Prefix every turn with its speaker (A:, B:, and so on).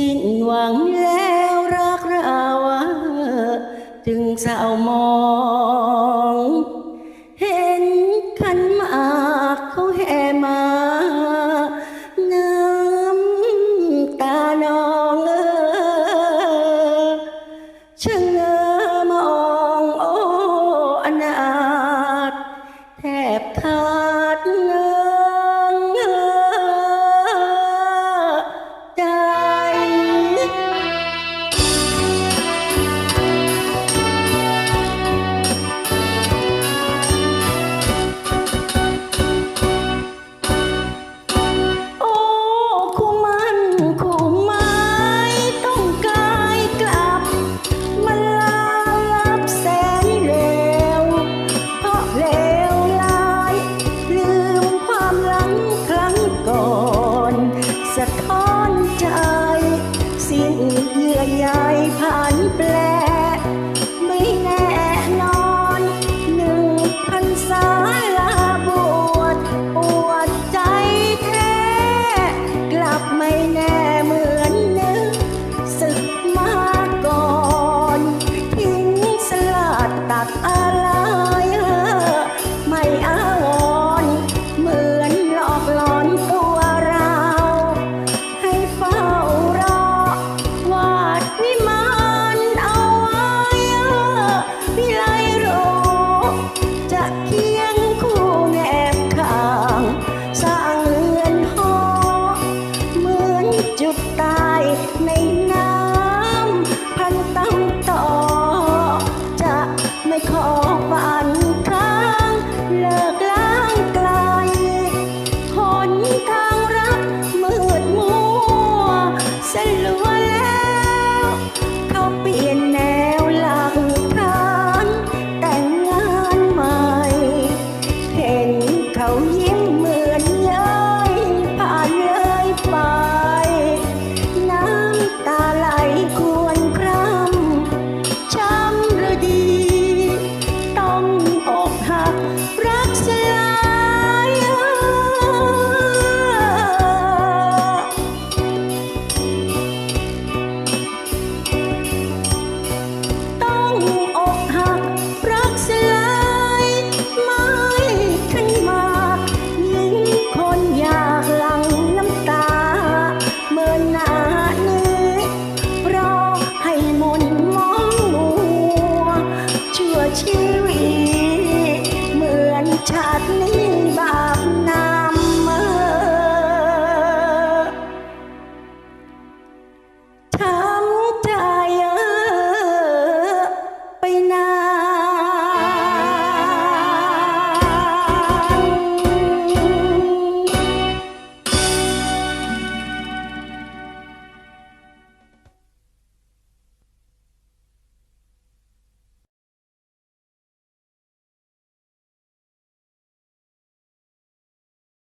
A: สิ้นหวังแล้วรักราจึงเศร้ามอง เห็นขันมากเขาแห่มาน้ำตานองเออช่างอมองโออนาถแทบเทา ยายผ่านแปล